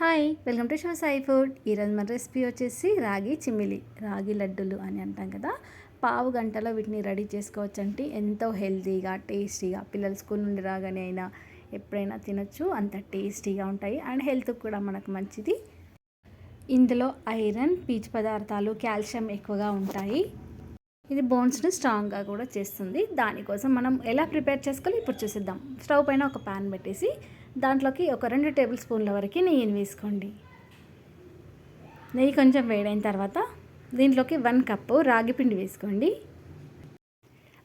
Hi welcome to show Sai food. ఈరోజు మన recipe వచ్చేసి రాగి చిమ్మిలి రాగి లడ్డులు అని అంటాం కదా. పావు గంటలో వీటిని రెడీ చేసుకోవచ్చు అంటే ఎంతో హెల్తీగా టేస్టీగా పిల్లలు స్కూల్ నుండి రాగానే అయినా ఎప్పుడైనా తినొచ్చు. అంత టేస్టీగా ఉంటాయి. అండ్ హెల్త్ కూడా మనకు మంచిది. ఇందులో ఐరన్ పీచు పదార్థాలు కాల్షియం ఎక్కువగా ఉంటాయి. ఇది బోన్స్ని స్ట్రాంగ్గా కూడా చేస్తుంది. దానికోసం మనం ఎలా ప్రిపేర్ చేసుకోవాలి? ఇప్పుడు చూసిద్దాం. స్టవ్ పైన ఒక ప్యాన్ పెట్టేసి దాంట్లోకి ఒక రెండు టేబుల్ స్పూన్ల వరకు నెయ్యిని వేసుకోండి. నెయ్యి కొంచెం వేడైన తర్వాత దీంట్లోకి వన్ కప్పు రాగి పిండి వేసుకోండి.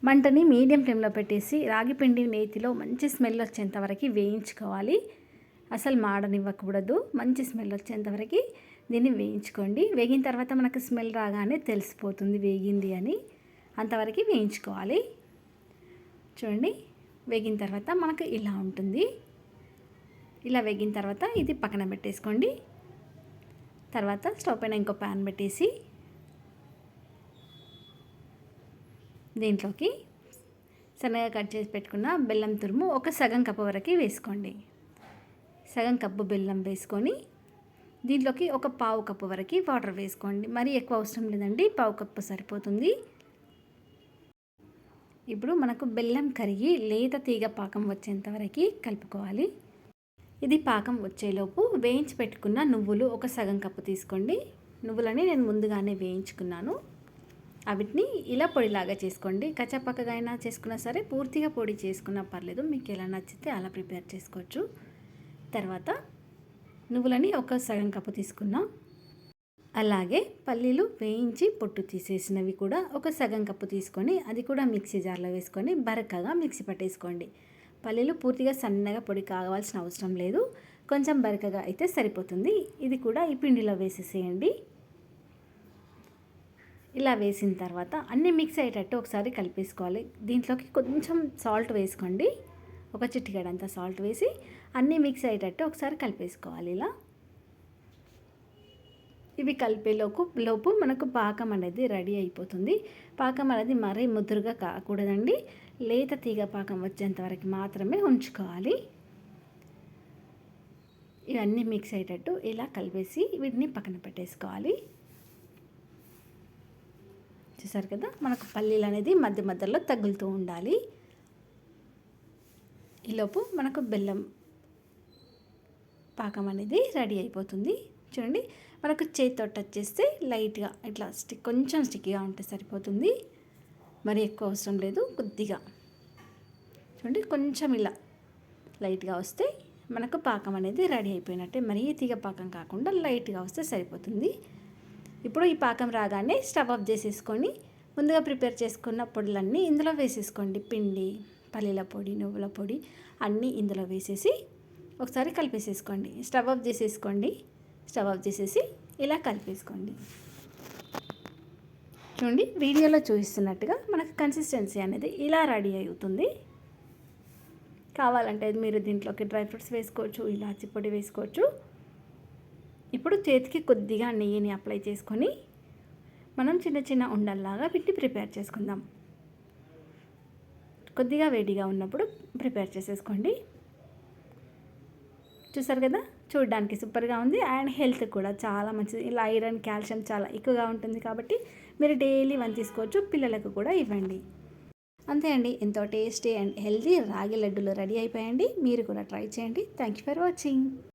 మంటని మీడియం ఫ్లేమ్లో పెట్టేసి రాగి పిండి నేతిలో మంచి స్మెల్ వచ్చేంత వరకు వేయించుకోవాలి. అసలు మాడనివ్వకూడదు. మంచి స్మెల్ వచ్చేంత వరకు దీన్ని వేయించుకోండి. వేగిన తర్వాత మనకు స్మెల్ రాగానే తెలిసిపోతుంది వేగింది అని. అంతవరకు వేయించుకోవాలి. చూడండి. వేగిన తర్వాత మనకు ఇలా ఉంటుంది. ఇలా వేగిన తర్వాత ఇది పక్కన పెట్టేసుకోండి. తర్వాత స్టవ్ పైన ఇంకో ప్యాన్ పెట్టేసి దీంట్లోకి సన్నగా కట్ చేసి పెట్టుకున్న బెల్లం తురుము ఒక సగం కప్పు వరకు వేసుకోండి. సగం కప్పు బెల్లం వేసుకొని దీంట్లోకి ఒక పావు కప్పు వరకు వాటర్ వేసుకోండి. మరీ ఎక్కువ అవసరం లేదండి పావు కప్పు సరిపోతుంది. ఇప్పుడు మనకు బెల్లం కరిగి లేత తీగ పాకం వచ్చేంత వరకు కలుపుకోవాలి. ఇది పాకం వచ్చేలోపు వేయించి పెట్టుకున్న నువ్వులు ఒక సగం కప్పు తీసుకోండి. నువ్వులని నేను ముందుగానే వేయించుకున్నాను. అవిటిని ఇలా పొడిలాగా చేసుకోండి. కచ్చపక్కగా అయినా చేసుకున్నా సరే పూర్తిగా పొడి చేసుకున్నా పర్లేదు. మీకు ఎలా నచ్చితే అలా ప్రిపేర్ చేసుకోవచ్చు. తర్వాత నువ్వులని ఒక సగం కప్పు తీసుకున్నా. అలాగే పల్లీలు వేయించి పొట్టు తీసేసినవి కూడా ఒక సగం కప్పు తీసుకొని అది కూడా మిక్సీ జార్లో వేసుకొని బరకగా మిక్సీ పట్టేసుకోండి. పల్లీలు పూర్తిగా సన్నగా పొడి కావాల్సిన అవసరం లేదు. కొంచెం బరకగా అయితే సరిపోతుంది. ఇది కూడా ఈ పిండిలో వేసేసేయండి. ఇలా వేసిన తర్వాత అన్నీ మిక్స్ అయ్యేటట్టు ఒకసారి కలిపేసుకోవాలి. దీంట్లోకి కొంచెం సాల్ట్ వేసుకోండి. ఒక చిట్టిగడంతా సాల్ట్ వేసి అన్నీ మిక్స్ అయ్యేటట్టు ఒకసారి కలిపేసుకోవాలి ఇలా. ఇవి కలిపేలోపు లోపు మనకు పాకం అనేది రెడీ అయిపోతుంది. పాకం అనేది మరీ ముదురుగా కాకూడదండి. లేత తీగ పాకం వచ్చేంత వరకు మాత్రమే ఉంచుకోవాలి. ఇవన్నీ మిక్స్ అయ్యేటట్టు ఇలా కలిపేసి వీటిని పక్కన పెట్టేసుకోవాలి. చూసారు కదా? మనకు పల్లీలు అనేది మధ్య మధ్యలో తగులుతూ ఉండాలి. ఈలోపు మనకు బెల్లం పాకం అనేది రెడీ అయిపోతుంది. చూడండి మనకు చేతితో టచ్ చేస్తే లైట్గా ఇట్లా స్టిక్ కొంచెం స్టిక్గా ఉంటే సరిపోతుంది. మరి ఎక్కువ అవసరం లేదు కొద్దిగా. చూడండి కొంచెం ఇలా లైట్గా వస్తే మనకు పాకం అనేది రెడీ అయిపోయినట్టే. మరీ తీగ పాకం కాకుండా లైట్గా వస్తే సరిపోతుంది. ఇప్పుడు ఈ పాకం రాగానే స్టవ్ ఆఫ్ చేసేసుకొని ముందుగా ప్రిపేర్ చేసుకున్న పొడులన్నీ ఇందులో వేసేసుకోండి. పిండి పల్లీల పొడి నువ్వుల పొడి అన్నీ ఇందులో వేసేసి ఒకసారి కలిపేసేసుకోండి. స్టవ్ ఆఫ్ చేసేసుకోండి. స్టవ్ ఆఫ్ చేసేసి ఇలా కలిపేసుకోండి. చూడండి వీడియోలో చూపిస్తున్నట్టుగా మనకు కన్సిస్టెన్సీ అనేది ఇలా రెడీ అవుతుంది. కావాలంటే మీరు దీంట్లోకి డ్రై ఫ్రూట్స్ వేసుకోవచ్చు ఇలాచి పొడి వేసుకోవచ్చు. ఇప్పుడు చేతికి కొద్దిగా నెయ్యిని అప్లై చేసుకొని మనం చిన్న చిన్న ఉండల్లాగా వీటిని ప్రిపేర్ చేసుకుందాం. కొద్దిగా వేడిగా ఉన్నప్పుడు ప్రిపేర్ చేసేసుకోండి. చూసారు కదా? చూడడానికి సూపర్గా ఉంది. అండ్ హెల్త్ కూడా చాలా మంచిది. ఇలా ఐరన్ కాల్షియం చాలా ఎక్కువగా ఉంటుంది కాబట్టి మీరు డైలీ వన్ తీసుకోవచ్చు పిల్లలకు కూడా ఇవ్వండి. అంతే అండి. ఎంతో టేస్టీ అండ్ హెల్తీ రాగి లడ్డూలు రెడీ అయిపోయండి మీరు కూడా ట్రై చేయండి. Thank you for watching.